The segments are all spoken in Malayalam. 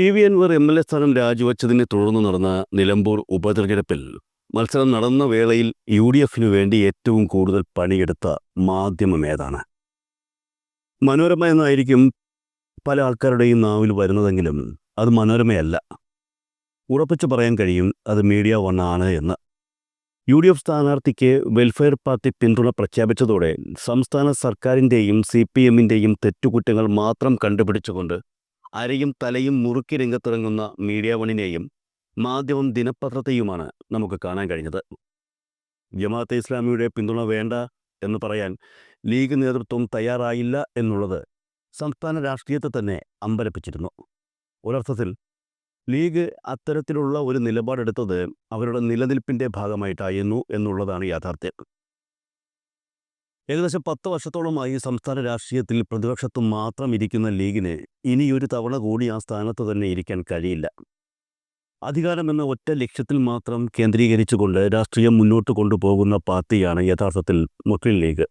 P V Anvar M L A സ്ഥാനം രാജിവെച്ചതിനെ തുടർന്ന് നടന്ന നിലമ്പൂർ ഉപതെരഞ്ഞെടുപ്പിൽ മത്സരം നടന്ന വേളയിൽ യു ഡി എഫിനു വേണ്ടി ഏറ്റവും കൂടുതൽ പണിയെടുത്ത മാധ്യമം ഏതാണ്? മനോരമ എന്നായിരിക്കും പല ആൾക്കാരുടെയും നാവിൽ വരുന്നതെങ്കിലും അത് മനോരമയല്ല. ഉറപ്പിച്ചു പറയാൻ കഴിയും അത് മീഡിയ വൺ ആണ് എന്ന്. യു ഡി എഫ് സ്ഥാനാർത്ഥിക്ക് വെൽഫെയർ പാർട്ടി പിന്തുണ പ്രഖ്യാപിച്ചതോടെ സംസ്ഥാന സർക്കാരിന്റെയും സി പി എമ്മിന്റെയും തെറ്റുകുറ്റങ്ങൾ മാത്രം കണ്ടുപിടിച്ചുകൊണ്ട് അരയും തലയും മുറുക്കി രംഗത്തിറങ്ങുന്ന മീഡിയ വണിനെയും മാധ്യമം ദിനപത്രത്തെയുമാണ് നമുക്ക് കാണാൻ കഴിഞ്ഞത്. ജമാഅത്തെ ഇസ്ലാമിയുടെ പിന്തുണ വേണ്ട എന്ന് പറയാൻ ലീഗ് നേതൃത്വം തയ്യാറായില്ല എന്നുള്ളത് സംസ്ഥാന രാഷ്ട്രീയത്തെ തന്നെ അമ്പരപ്പിച്ചിരുന്നു. ഒരർത്ഥത്തിൽ ലീഗ് അത്തരത്തിലുള്ള ഒരു നിലപാടെടുത്തത് അവരുടെ നിലനിൽപ്പിന്റെ ഭാഗമായിട്ടായിരുന്നു എന്നുള്ളതാണ് യാഥാർത്ഥ്യം. ഏകദേശം പത്ത് വർഷത്തോളമായി സംസ്ഥാന രാഷ്ട്രീയത്തിൽ പ്രതിപക്ഷത്ത് മാത്രം ഇരിക്കുന്ന ലീഗിന് ഇനിയൊരു തവണ കൂടി ആ സ്ഥാനത്ത് തന്നെ ഇരിക്കാൻ കഴിയില്ല. അധികാരമെന്ന ഒറ്റ ലക്ഷ്യത്തിൽ മാത്രം കേന്ദ്രീകരിച്ചുകൊണ്ട് രാഷ്ട്രീയം മുന്നോട്ട് കൊണ്ടുപോകുന്ന പാർട്ടിയാണ് യഥാർത്ഥത്തിൽ മുസ്ലിം ലീഗ്.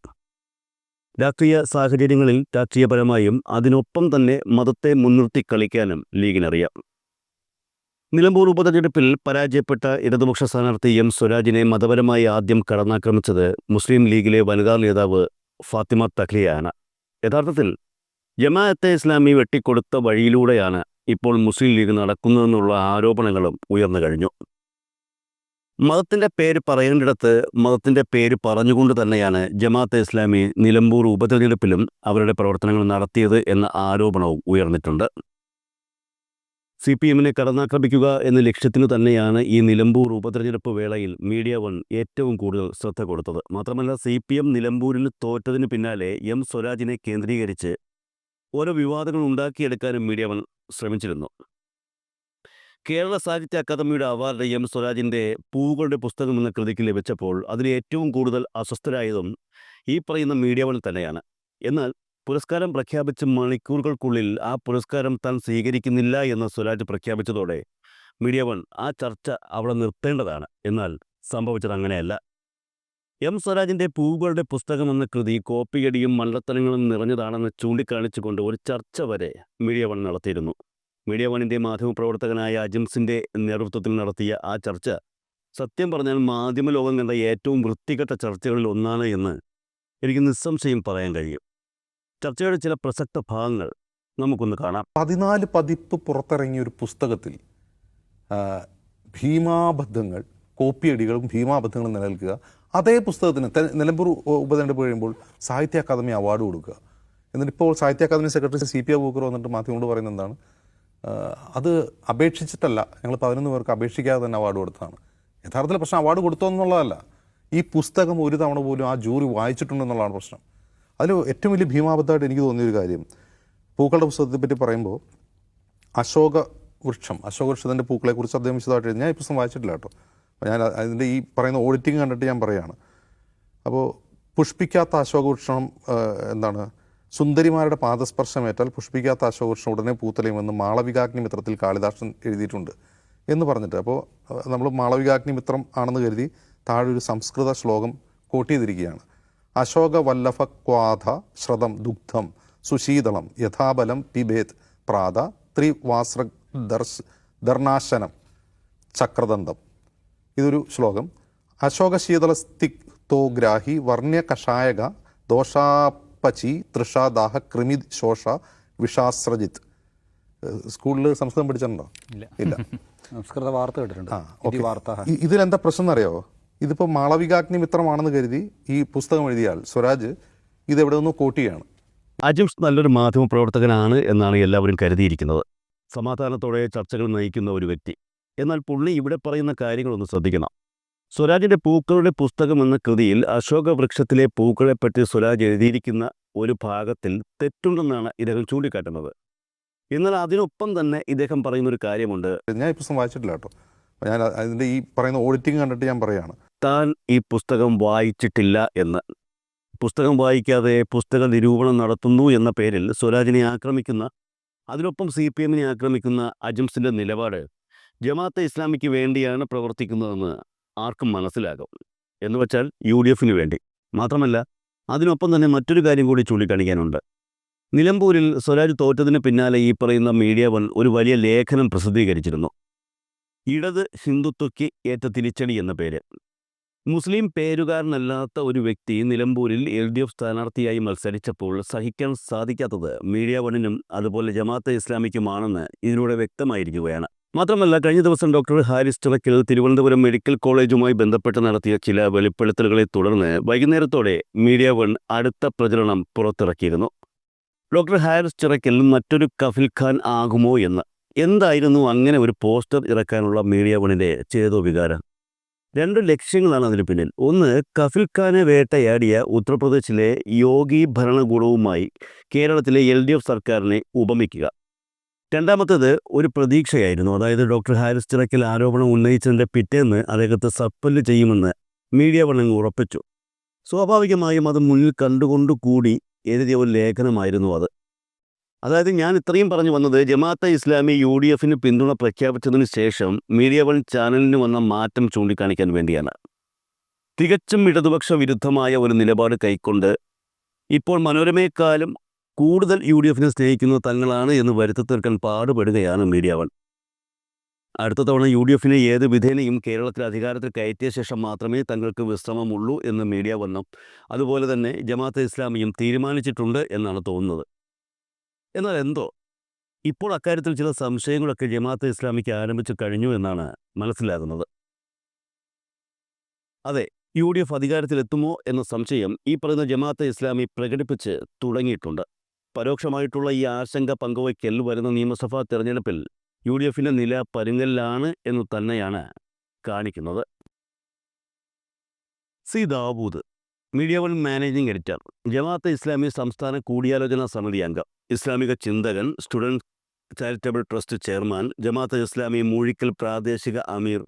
രാഷ്ട്രീയ സാഹചര്യങ്ങളിൽ രാഷ്ട്രീയപരമായും അതിനൊപ്പം തന്നെ മതത്തെ മുൻനിർത്തി കളിക്കാനും ലീഗിനറിയാം. നിലമ്പൂർ ഉപതെരഞ്ഞെടുപ്പിൽ പരാജയപ്പെട്ട ഇടതുപക്ഷ സ്ഥാനാർത്ഥി എം സ്വരാജിനെ മതപരമായി ആദ്യം കടന്നാക്രമിച്ചത് മുസ്ലിം ലീഗിലെ വനിതാ നേതാവ് ഫാത്തിമ തഖ്ലിയാണ്. യഥാർത്ഥത്തിൽ ജമാഅത്തെ ഇസ്ലാമി വെട്ടിക്കൊടുത്ത വഴിയിലൂടെയാണ് ഇപ്പോൾ മുസ്ലിം ലീഗ് നടക്കുന്നതെന്നുള്ള ആരോപണങ്ങളും ഉയർന്നു കഴിഞ്ഞു. മതത്തിന്റെ പേര് പറയേണ്ടിടത്ത് മതത്തിന്റെ പേര് പറഞ്ഞുകൊണ്ട് തന്നെയാണ് ജമാഅത്തെ ഇസ്ലാമി നിലമ്പൂർ ഉപതെരഞ്ഞെടുപ്പിലും അവരുടെ പ്രവർത്തനങ്ങൾ നടത്തിയത് എന്ന ആരോപണവും ഉയർന്നിട്ടുണ്ട്. സി പി എമ്മിനെ കടന്നാക്രമിക്കുക എന്ന ലക്ഷ്യത്തിനു തന്നെയാണ് ഈ നിലമ്പൂർ ഉപതെരഞ്ഞെടുപ്പ് വേളയിൽ മീഡിയ വൺ ഏറ്റവും കൂടുതൽ ശ്രദ്ധ കൊടുത്തത്. മാത്രമല്ല സി പി എം നിലമ്പൂരിൽ തോറ്റതിന് പിന്നാലെ എം സ്വരാജിനെ കേന്ദ്രീകരിച്ച് ഓരോ വിവാദങ്ങൾ ഉണ്ടാക്കിയെടുക്കാനും മീഡിയ വൺ ശ്രമിച്ചിരുന്നു. കേരള സാഹിത്യ അക്കാദമിയുടെ അവാർഡ് എം സ്വരാജിന്റെ പൂവുകളുടെ പുസ്തകം എന്ന കൃതിക്ക് ലഭിച്ചപ്പോൾ അതിൽ ഏറ്റവും കൂടുതൽ അസ്വസ്ഥരായതും ഈ പറയുന്ന മീഡിയ വൺ തന്നെയാണ്. എന്നാൽ പുരസ്കാരം പ്രഖ്യാപിച്ച മണിക്കൂറുകൾക്കുള്ളിൽ ആ പുരസ്കാരം താൻ സ്വീകരിക്കുന്നില്ല എന്ന് സ്വരാജ് പ്രഖ്യാപിച്ചതോടെ മീഡിയ വൺ ആ ചർച്ച അവിടെ നിർത്തേണ്ടതാണ്. എന്നാൽ സംഭവിച്ചത് അങ്ങനെയല്ല. എം സ്വരാജിന്റെ പൂവുകളുടെ പുസ്തകം എന്ന കൃതി കോപ്പിയടിയും മണ്ടത്തരങ്ങളും നിറഞ്ഞതാണെന്ന് ചൂണ്ടിക്കാണിച്ചുകൊണ്ട് ഒരു ചർച്ച വരെ മീഡിയ വൺ നടത്തിയിരുന്നു. മീഡിയ വണിന്റെ മാധ്യമപ്രവർത്തകനായ അജിംസിന്റെ നേതൃത്വത്തിൽ നടത്തിയ ആ ചർച്ച സത്യം പറഞ്ഞാൽ മാധ്യമ ലോകം കണ്ട ഏറ്റവും വൃത്തികെട്ട ചർച്ചകളിൽ ഒന്നാണ് എന്ന് എനിക്ക് നിസ്സംശയം പറയാൻ കഴിയും. ചർച്ചയുടെ ചില പ്രസക്ത ഭാഗങ്ങൾ നമുക്കൊന്ന് കാണാം. പതിനാല് പതിപ്പ് പുറത്തിറങ്ങിയ ഒരു പുസ്തകത്തിൽ ഭീമാബദ്ധങ്ങൾ കോപ്പിയടികളും ഭീമാബദ്ധങ്ങളും നിലനിൽക്കുക. അതേ പുസ്തകത്തിന് നിലമ്പൂർ ഉപതെരഞ്ഞെടുപ്പ് കഴിയുമ്പോൾ സാഹിത്യ അക്കാദമി അവാർഡ് കൊടുക്കുക. എന്നിട്ട് ഇപ്പോൾ Sahitya Akademi secretary C P Aboobacker വന്നിട്ട് മാധ്യമങ്ങളോട് പറയുന്നത് എന്താണ്? അത് അപേക്ഷിച്ചിട്ടല്ല. ഞങ്ങൾ പതിനൊന്ന് പേർക്ക് അപേക്ഷിക്കാതെ തന്നെ അവാർഡ് കൊടുത്തതാണ്. യഥാർത്ഥത്തിൽ പ്രശ്നം അവാർഡ് കൊടുത്തോ എന്നുള്ളതല്ല. ഈ പുസ്തകം ഒരു തവണ പോലും ആ ജൂറി വായിച്ചിട്ടുണ്ടെന്നുള്ളതാണ് പ്രശ്നം. അതിൽ ഏറ്റവും വലിയ ഭീമാബദ്ധമായിട്ട് എനിക്ക് തോന്നിയൊരു കാര്യം പൂക്കളുടെ പുസ്തകത്തെ പറ്റി പറയുമ്പോൾ അശോക വൃക്ഷം അശോക വൃക്ഷത്തിന്റെ പൂക്കളെക്കുറിച്ച് അദ്ദേഹം വിശദമായിട്ട് ഞാൻ ഈ പുസ്തകം വായിച്ചിട്ടില്ല കേട്ടോ. ഞാൻ അതിന്റെ ഈ പറയുന്ന ഓഡിറ്റിംഗ് കണ്ടിട്ട് ഞാൻ പറയുകയാണ്. അപ്പോൾ പുഷ്പിക്കാത്ത അശോകവൃക്ഷം എന്താണ്? സുന്ദരിമാരുടെ പാദസ്പർശമേറ്റാൽ പുഷ്പിക്കാത്ത അശോകവൃക്ഷം ഉടനെ പൂത്തലയുമെന്ന് മാളവികാഗ്നി മിത്രത്തിൽ കാളിദാസൻ എഴുതിയിട്ടുണ്ട് എന്ന് പറഞ്ഞിട്ട്. അപ്പോൾ നമ്മൾ മാളവികാഗ്നി മിത്രം ആണെന്ന് കരുതി താഴെ ഒരു സംസ്കൃത ശ്ലോകം കോട്ട് ചെയ്തിരിക്കുകയാണ്. അശോക വല്ലഭ ക്വാധ ശ്രതം ദുഗ്ധം സുശീതളം യഥാബലം പിബേത് പ്രാത ത്രിവാസ്ര ദർശ ദർണാശനം ചക്രദന്തം. ഇതൊരു ശ്ലോകം. അശോകശീതളസ്തിക്തോ ഗ്രാഹി വർണ്യ കഷായക ദോഷാപചി തൃഷാദാഹ കൃമി ശോഷ വിഷാസ്രജിത്ത് സ്കൂളിൽ സംസ്കൃതം പഠിച്ചിട്ടുണ്ടോ? ഇല്ല. ഇല്ല. സംസ്കൃത വാർത്ത കേട്ടിട്ടുണ്ട്. ഇതിലെന്താ പ്രശ്നം എന്നറിയാവോ ഇതിപ്പോൾ മാളവികാഗ്നി മിത്രമാണെന്ന് കരുതി ഈ പുസ്തകം എഴുതിയാൽ സ്വരാജ് ഇതെവിടെ നിന്ന് നിന്നോ കോട്ട് ചെയ്യാണ് അജിംസ് നല്ലൊരു മാധ്യമ പ്രവർത്തകനാണ് എന്നാണ് എല്ലാവരും കരുതിയിരിക്കുന്നത്. സമാധാനത്തോടെ ചർച്ചകൾ നയിക്കുന്ന ഒരു വ്യക്തി. എന്നാൽ പുള്ളി ഇവിടെ പറയുന്ന കാര്യങ്ങളൊന്ന് ശ്രദ്ധിക്കണം. സ്വരാജിന്റെ പൂക്കളുടെ പുസ്തകം എന്ന കൃതിയിൽ അശോക വൃക്ഷത്തിലെ പൂക്കളെപ്പറ്റി സ്വരാജ് എഴുതിയിരിക്കുന്ന ഒരു ഭാഗത്തിൽ തെറ്റുണ്ടെന്നാണ് ഇദ്ദേഹം ചൂണ്ടിക്കാട്ടുന്നത്. എന്നാൽ അതിനൊപ്പം തന്നെ ഇദ്ദേഹം പറയുന്ന ഒരു കാര്യമുണ്ട്. ഞാൻ ഈ പുസ്തകം വായിച്ചിട്ടില്ല കേട്ടോ. ഞാൻ അതിന്റെ ഈ പറയുന്ന ഓഡിറ്റിംഗ് കണ്ടിട്ട് ഞാൻ പറയുകയാണ് താൻ ഈ പുസ്തകം വായിച്ചിട്ടില്ല എന്ന്. പുസ്തകം വായിക്കാതെ പുസ്തക നിരൂപണം നടത്തുന്നു എന്ന പേരിൽ സ്വരാജിനെ ആക്രമിക്കുന്ന അതിനൊപ്പം സി പി എമ്മിനെ ആക്രമിക്കുന്ന അജംസിന്റെ നിലപാട് ജമാഅത്തെ ഇസ്ലാമിക്ക് വേണ്ടിയാണ് പ്രവർത്തിക്കുന്നതെന്ന് ആർക്കും മനസ്സിലാകും. എന്ന് വെച്ചാൽ യു ഡി എഫിന് വേണ്ടി. മാത്രമല്ല അതിനൊപ്പം തന്നെ മറ്റൊരു കാര്യം കൂടി ചൂണ്ടിക്കാണിക്കാനുണ്ട്. നിലമ്പൂരിൽ സ്വരാജ് തോറ്റതിന് പിന്നാലെ ഈ പറയുന്ന മീഡിയ വൺ ഒരു വലിയ ലേഖനം പ്രസിദ്ധീകരിച്ചിരുന്നു. ഇടത് ഹിന്ദുത്വയ്ക്ക് ഏറ്റ തിരിച്ചടി എന്ന പേര്. മുസ്ലിം പേരുകാരനല്ലാത്ത ഒരു വ്യക്തി നിലമ്പൂരിൽ എൽ ഡി എഫ് സ്ഥാനാർത്ഥിയായി മത്സരിച്ചപ്പോൾ സഹിക്കാൻ സാധിക്കാത്തത് മീഡിയ വണ്ണിനും അതുപോലെ ജമാഅത്തെ ഇസ്ലാമിക്കുമാണെന്ന് ഇതിലൂടെ വ്യക്തമായിരിക്കുകയാണ്. മാത്രമല്ല കഴിഞ്ഞ ദിവസം ഡോക്ടർ ഹാരിസ് ചിറക്കൽ തിരുവനന്തപുരം മെഡിക്കൽ കോളേജുമായി ബന്ധപ്പെട്ട് നടത്തിയ ചില വെളിപ്പെടുത്തലുകളെ തുടർന്ന് വൈകുന്നേരത്തോടെ മീഡിയ വൺ അടുത്ത പ്രചരണം പുറത്തിറക്കിയിരുന്നു. ഡോക്ടർ ഹാരിസ് ചിറക്കൽ മറ്റൊരു കഫിൽ ഖാൻ ആകുമോ എന്ന്. എന്തായിരുന്നു അങ്ങനെ ഒരു പോസ്റ്റർ ഇറക്കാനുള്ള മീഡിയ വണിന്റെ ചേതോ വികാരം? രണ്ട് ലക്ഷ്യങ്ങളാണ് അതിന് പിന്നിൽ. ഒന്ന് കഫിൽ ഖാനെ വേട്ടയാടിയ ഉത്തർപ്രദേശിലെ യോഗി ഭരണകൂടവുമായി കേരളത്തിലെ എൽ ഡി എഫ് സർക്കാരിനെ ഉപമിക്കുക. രണ്ടാമത്തേത് ഒരു പ്രതീക്ഷയായിരുന്നു. അതായത് ഡോക്ടർ ഹാരിസ് ചിറക്കൽ ആരോപണം ഉന്നയിച്ചതിന്റെ പിറ്റേന്ന് അദ്ദേഹത്തെ സപ്പൽ ചെയ്യുമെന്ന് മീഡിയ വണ്ണങ്ങൾ ഉറപ്പിച്ചു. സ്വാഭാവികമായും അത് മുന്നിൽ കണ്ടുകൊണ്ടുകൂടി എഴുതിയ ഒരു ലേഖനമായിരുന്നു അത്. അതായത് ഞാൻ ഇത്രയും പറഞ്ഞു വന്നത് ജമാഅത്തെ ഇസ്ലാമി യു ഡി എഫിന് പിന്തുണ പ്രഖ്യാപിച്ചതിന് ശേഷം മീഡിയ വൺ ചാനലിന് വന്ന മാറ്റം ചൂണ്ടിക്കാണിക്കാൻ വേണ്ടിയാണ്. തികച്ചും ഇടതുപക്ഷ വിരുദ്ധമായ ഒരു നിലപാട് കൈക്കൊണ്ട് ഇപ്പോൾ മനോരമയെക്കാളും കൂടുതൽ യു ഡി എഫിനെ സ്നേഹിക്കുന്നത് തങ്ങളാണ് എന്ന് വരുത്തി തീർക്കാൻ പാടുപെടുകയാണ് മീഡിയ വൺ. അടുത്ത തവണ യു ഡി എഫിനെ ഏത് വിധേനയും കേരളത്തിൽ അധികാരത്തിൽ കയറ്റിയ ശേഷം മാത്രമേ തങ്ങൾക്ക് വിശ്രമമുള്ളൂ എന്ന് മീഡിയ വന്നു അതുപോലെ തന്നെ ജമാഅത്തെ ഇസ്ലാമിയും തീരുമാനിച്ചിട്ടുണ്ട് എന്നാണ് തോന്നുന്നത്. എന്നാൽ എന്തോ ഇപ്പോൾ അക്കാര്യത്തിൽ ചില സംശയങ്ങളൊക്കെ ജമാഅത്തെ ഇസ്ലാമിക്ക് ആരംഭിച്ചു കഴിഞ്ഞു എന്നാണ് മനസ്സിലാകുന്നത്. അതെ യു ഡി എഫ് അധികാരത്തിലെത്തുമോ എന്ന സംശയം ഈ പറയുന്ന ജമാഅത്തെ ഇസ്ലാമി പ്രകടിപ്പിച്ച് തുടങ്ങിയിട്ടുണ്ട്. പരോക്ഷമായിട്ടുള്ള ഈ ആശങ്ക പങ്കുവയ്ക്കൽ വരുന്ന നിയമസഭാ തെരഞ്ഞെടുപ്പിൽ യു ഡി എഫിന്റെ നില പരുങ്ങലിലാണ് എന്ന് തന്നെയാണ് കാണിക്കുന്നത്. C. Dawood media one managing editor. Jamaat Islami സംസ്ഥാന കൂടിയാലോചന സമിതി അംഗം. ഇസ്ലാമിക ചിന്തകൻ student charitable trust chairman Jamaat Islami Moozhikkal പ്രാദേശിക അമീർ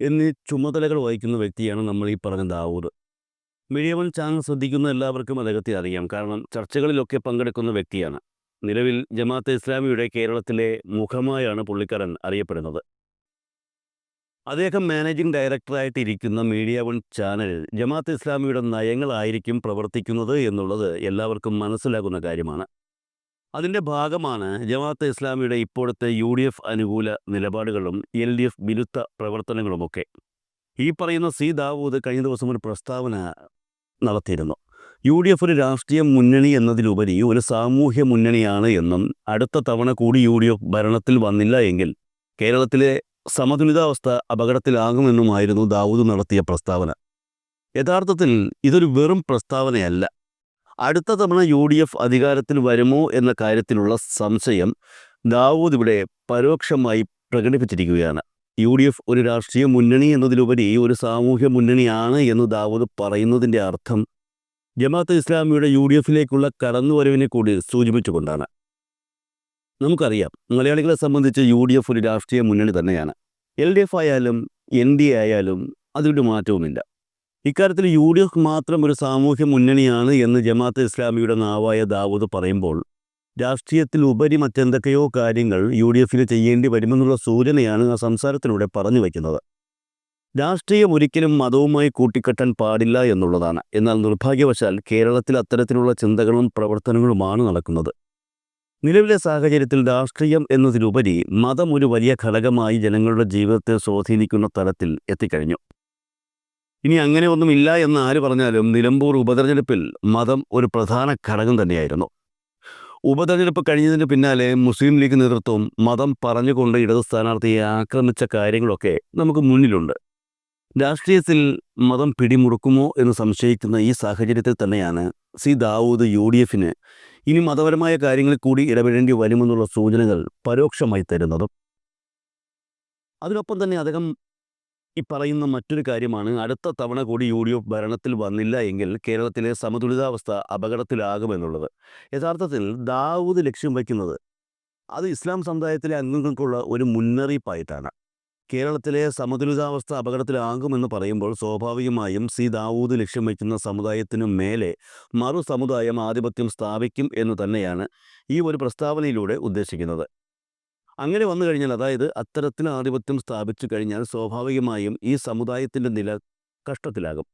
എന്നീ ചുമതലകൾ വഹിക്കുന്ന വ്യക്തിയാണ് നമ്മൾ ഈ പറഞ്ഞ ദാവൂദ്. മീഡിയ വൺ ചാനൽ ശ്രദ്ധിക്കുന്ന എല്ലാവർക്കും അദ്ദേഹത്തെ അറിയാം. കാരണം ചർച്ചകളിലൊക്കെ പങ്കെടുക്കുന്ന വ്യക്തിയാണ്. നിലവിൽ ജമാഅത്ത് ഇസ്ലാമിയുടെ കേരളത്തിലെ മുഖമായാണ് പുള്ളിക്കാരൻ അറിയപ്പെടുന്നത്. അദ്ദേഹം മാനേജിംഗ് ഡയറക്ടറായിട്ട് ഇരിക്കുന്ന മീഡിയ വൺ ചാനലിൽ ജമാഅത്ത് ഇസ്ലാമിയുടെ നയങ്ങളായിരിക്കും പ്രവർത്തിക്കുന്നത് എന്നുള്ളത് എല്ലാവർക്കും മനസ്സിലാകുന്ന കാര്യമാണ്. അതിന്റെ ഭാഗമാണ് ജമാഅത്ത് ഇസ്ലാമിയുടെ ഇപ്പോഴത്തെ യു ഡി എഫ് അനുകൂല നിലപാടുകളും എൽ ഡി എഫ് വിരുദ്ധ പ്രവർത്തനങ്ങളുമൊക്കെ. ഈ പറയുന്ന സി ദാവൂദ് കഴിഞ്ഞ ദിവസം ഒരു പ്രസ്താവന നടത്തിയിരുന്നു. യു ഡി എഫ് ഒരു രാഷ്ട്രീയ മുന്നണി എന്നതിലുപരി ഒരു സാമൂഹ്യ മുന്നണിയാണ് എന്നും അടുത്ത തവണ കൂടി യു ഡി എഫ് ഭരണത്തിൽ വന്നില്ല എങ്കിൽ കേരളത്തിലെ സമതുലിതാവസ്ഥ അപകടത്തിലാകുമെന്നുമായിരുന്നു ദാവൂദ് നടത്തിയ പ്രസ്താവന. യഥാർത്ഥത്തിൽ ഇതൊരു വെറും പ്രസ്താവനയല്ല. അടുത്ത തവണ യു ഡി എഫ് അധികാരത്തിൽ വരുമോ എന്ന കാര്യത്തിലുള്ള സംശയം ദാവൂദ് ഇവിടെ പരോക്ഷമായി പ്രകടിപ്പിച്ചിരിക്കുകയാണ്. യു ഡി എഫ് ഒരു രാഷ്ട്രീയ മുന്നണി എന്നതിലുപരി ഒരു സാമൂഹ്യ മുന്നണിയാണ് എന്ന് ദാവൂദ് പറയുന്നതിന്റെ അർത്ഥം ജമാഅത്ത് ഇസ്ലാമിയുടെ യു ഡി എഫിലേക്കുള്ള കടന്നുവരവിനെ കൂടി സൂചിപ്പിച്ചുകൊണ്ടാണ്. നമുക്കറിയാം മലയാളികളെ സംബന്ധിച്ച് യു ഡി എഫ് ഒരു രാഷ്ട്രീയ മുന്നണി തന്നെയാണ്. എൽ ഡി എഫ് ആയാലും എൻ ഡി എ ആയാലും അതിലൊരു മാറ്റവുമില്ല. ഇക്കാര്യത്തിൽ യു ഡി എഫ് മാത്രം ഒരു സാമൂഹ്യ മുന്നണിയാണ് എന്ന് ജമാഅത്ത് ഇസ്ലാമിയുടെ നാവായ ദാവൂദ് പറയുമ്പോൾ രാഷ്ട്രീയത്തിൽ ഉപരി മറ്റെന്തൊക്കെയോ കാര്യങ്ങൾ യു ഡി എഫിന് ചെയ്യേണ്ടി വരുമെന്നുള്ള സൂചനയാണ് ആ സംസാരത്തിലൂടെ പറഞ്ഞു വയ്ക്കുന്നത്. രാഷ്ട്രീയം ഒരിക്കലും മതവുമായി കൂട്ടിക്കെട്ടാൻ പാടില്ല എന്നുള്ളതാണ്. എന്നാൽ നിർഭാഗ്യവശാൽ കേരളത്തിൽ അത്തരത്തിലുള്ള ചിന്തകളും പ്രവർത്തനങ്ങളുമാണ് നടക്കുന്നത്. നിലവിലെ സാഹചര്യത്തിൽ രാഷ്ട്രീയം എന്നതിലുപരി മതം ഒരു വലിയ ഘടകമായി ജനങ്ങളുടെ ജീവിതത്തെ സ്വാധീനിക്കുന്ന തലത്തിൽ എത്തിക്കഴിഞ്ഞു. ഇനി അങ്ങനെ ഒന്നുമില്ല എന്ന് ആര് പറഞ്ഞാലും നിലമ്പൂർ ഉപതെരഞ്ഞെടുപ്പിൽ മതം ഒരു പ്രധാന ഘടകം തന്നെയായിരുന്നു. ഉപതെരഞ്ഞെടുപ്പ് കഴിഞ്ഞതിന് പിന്നാലെ മുസ്ലിം ലീഗ് നേതൃത്വം മതം പറഞ്ഞുകൊണ്ട് ഇടത് സ്ഥാനാർത്ഥിയെ ആക്രമിച്ച കാര്യങ്ങളൊക്കെ നമുക്ക് മുന്നിലുണ്ട്. രാഷ്ട്രീയത്തിൽ മതം പിടിമുറുക്കുമോ എന്ന് സംശയിക്കുന്ന ഈ സാഹചര്യത്തിൽ തന്നെയാണ് സി ദാവൂദ് യു ഡി എഫിന് ഇനി മതപരമായ കാര്യങ്ങളിൽ കൂടി ഇടപെടേണ്ടി വരുമെന്നുള്ള സൂചനകൾ പരോക്ഷമായി തരുന്നതും. അതിനൊപ്പം തന്നെ അദ്ദേഹം ഈ പറയുന്ന മറ്റൊരു കാര്യമാണ്. അടുത്ത തവണ കൂടി യു ഡി എഫ് ഭരണത്തിൽ വന്നില്ല എങ്കിൽ കേരളത്തിലെ സമതുലിതാവസ്ഥ അപകടത്തിലാകുമെന്നുള്ളത്. യഥാർത്ഥത്തിൽ ദാവൂദ് ലക്ഷ്യം വയ്ക്കുന്നത് അത് ഇസ്ലാം സമുദായത്തിലെ അംഗങ്ങൾക്കുള്ള ഒരു മുന്നറിയിപ്പായിട്ടാണ്. കേരളത്തിലെ സമതുലിതാവസ്ഥ അപകടത്തിലാകുമെന്ന് പറയുമ്പോൾ സ്വാഭാവികമായും സി ദാവൂദ് ലക്ഷ്യം വയ്ക്കുന്ന സമുദായത്തിനു മേലെ മറു സമുദായം ആധിപത്യം സ്ഥാപിക്കും എന്ന് തന്നെയാണ് ഈ ഒരു പ്രസ്താവനയിലൂടെ ഉദ്ദേശിക്കുന്നത്. അങ്ങനെ വന്നു കഴിഞ്ഞാൽ അതായത് അത്തരത്തിൽ ആധിപത്യം സ്ഥാപിച്ചു കഴിഞ്ഞാൽ സ്വാഭാവികമായും ഈ സമുദായത്തിന്റെ നില കഷ്ടത്തിലാകും.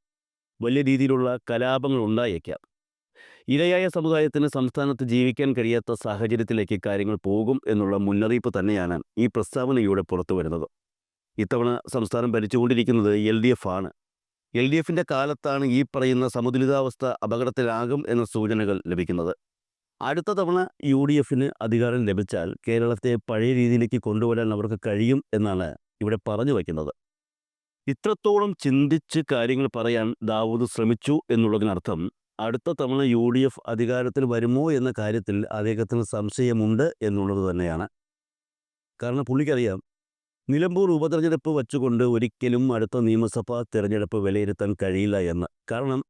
വലിയ രീതിയിലുള്ള കലാപങ്ങൾ ഉണ്ടായേക്കാം. ഇരയായ സമുദായത്തിന് സംസ്ഥാനത്ത് ജീവിക്കാൻ കഴിയാത്ത സാഹചര്യത്തിലേക്ക് കാര്യങ്ങൾ പോകും എന്നുള്ള മുന്നറിയിപ്പ് തന്നെയാണ് ഈ പ്രസ്താവനയിലൂടെ പുറത്തു വരുന്നത്. ഇത്തവണ സംസ്ഥാനം ഭരിച്ചുകൊണ്ടിരിക്കുന്നത് എൽ ഡി എഫ് ആണ്. എൽ ഡി എഫിന്റെ കാലത്താണ് ഈ പറയുന്ന സമതുലിതാവസ്ഥ അപകടത്തിലാകും എന്ന സൂചനകൾ ലഭിക്കുന്നത്. അടുത്ത തവണ യു ഡി എഫിന് അധികാരം ലഭിച്ചാൽ കേരളത്തെ പഴയ രീതിയിലേക്ക് കൊണ്ടുവരാൻ അവർക്ക് കഴിയും എന്നാണ് ഇവിടെ പറഞ്ഞു വയ്ക്കുന്നത്. ഇത്രത്തോളം ചിന്തിച്ച് കാര്യങ്ങൾ പറയാൻ ദാവൂദ് ശ്രമിച്ചു എന്നുള്ളതിനർത്ഥം അടുത്ത തവണ യു ഡി എഫ് അധികാരത്തിൽ വരുമോ എന്ന കാര്യത്തിൽ അദ്ദേഹത്തിന് സംശയമുണ്ട് എന്നുള്ളത് തന്നെയാണ്. കാരണം പുള്ളിക്കറിയാം നിലമ്പൂർ ഉപതെരഞ്ഞെടുപ്പ് വച്ചുകൊണ്ട് ഒരിക്കലും അടുത്ത നിയമസഭാ തെരഞ്ഞെടുപ്പ് വിലയിരുത്താൻ കഴിയില്ല എന്ന്. കാരണം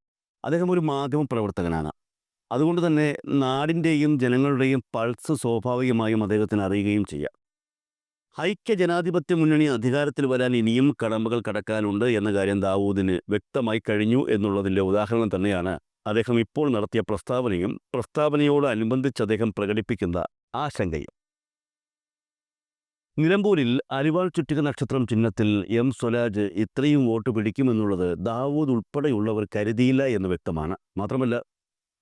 അദ്ദേഹം ഒരു മാധ്യമ പ്രവർത്തകനാണ്. അതുകൊണ്ട് തന്നെ നാടിന്റെയും ജനങ്ങളുടെയും പൾസ് സ്വാഭാവികമായും അദ്ദേഹത്തിന് അറിയുകയും ചെയ്യാം. ഐക്യ ജനാധിപത്യ മുന്നണി അധികാരത്തിൽ വരാൻ ഇനിയും കടമ്പകൾ കടക്കാനുണ്ട് എന്ന കാര്യം ദാവൂദിന് വ്യക്തമായി കഴിഞ്ഞു എന്നുള്ളതിന്റെ ഉദാഹരണം തന്നെയാണ് അദ്ദേഹം ഇപ്പോൾ നടത്തിയ പ്രസ്താവനയും പ്രസ്താവനയോട് പ്രസ്താവനയോടനുബന്ധിച്ച് അദ്ദേഹം പ്രകടിപ്പിക്കുന്ന ആശങ്കയും. നിലമ്പൂരിൽ അരിവാൾ ചുറ്റിക നക്ഷത്രം ചിഹ്നത്തിൽ എം. സ്വരാജ് ഇത്രയും വോട്ട് പിടിക്കുമെന്നുള്ളത് ദാവൂദ് ഉൾപ്പെടെയുള്ളവർ കരുതിയില്ല എന്ന് വ്യക്തമാണ്. മാത്രമല്ല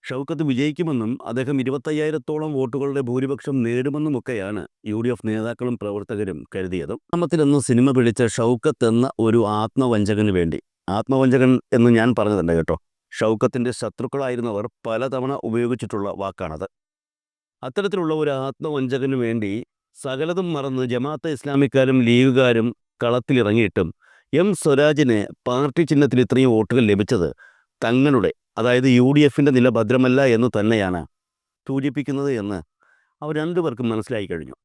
ഷൗക്കത്ത് വിജയിക്കുമെന്നും അദ്ദേഹം ഇരുപത്തയ്യായിരത്തോളം വോട്ടുകളുടെ ഭൂരിപക്ഷം നേടുമെന്നുമൊക്കെയാണ് യു ഡി എഫ് നേതാക്കളും പ്രവർത്തകരും കരുതിയത്. നാമത്തിലെന്ന് സിനിമ പിടിച്ച ഷൗക്കത്ത് എന്ന ഒരു ആത്മവഞ്ചകന് വേണ്ടി. ആത്മവഞ്ചകൻ എന്ന് ഞാൻ പറഞ്ഞതുണ്ട് കേട്ടോ. ഷൗക്കത്തിന്റെ ശത്രുക്കളായിരുന്നവർ പലതവണ ഉപയോഗിച്ചിട്ടുള്ള വാക്കാണത്. അത്തരത്തിലുള്ള ഒരു ആത്മവഞ്ചകന് വേണ്ടി സകലതും മറന്ന് ജമാഅത്തെ ഇസ്ലാമിക്കാരും ലീഗുകാരും കളത്തിലിറങ്ങിയിട്ടും എം സ്വരാജിന് പാർട്ടി ചിഹ്നത്തിൽ ഇത്രയും വോട്ടുകൾ ലഭിച്ചത് തങ്ങളുടെ അതായത് യു ഡി എഫിന്റെ നില ഭദ്രമല്ല എന്ന് തന്നെയാണ് സൂചിപ്പിക്കുന്നത് എന്ന് അവർ രണ്ടുപേർക്കും മനസ്സിലായി കഴിഞ്ഞു.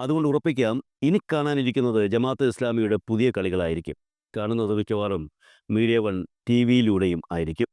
അതുകൊണ്ട് ഉറപ്പിക്കാം ഇനി കാണാനിരിക്കുന്നത് ജമാഅത്ത് ഇസ്ലാമിയുടെ പുതിയ കളികളായിരിക്കും. കാണുന്നത് മിക്കവാറും മീഡിയ വൺ ടി വിയിലൂടെയും ആയിരിക്കും.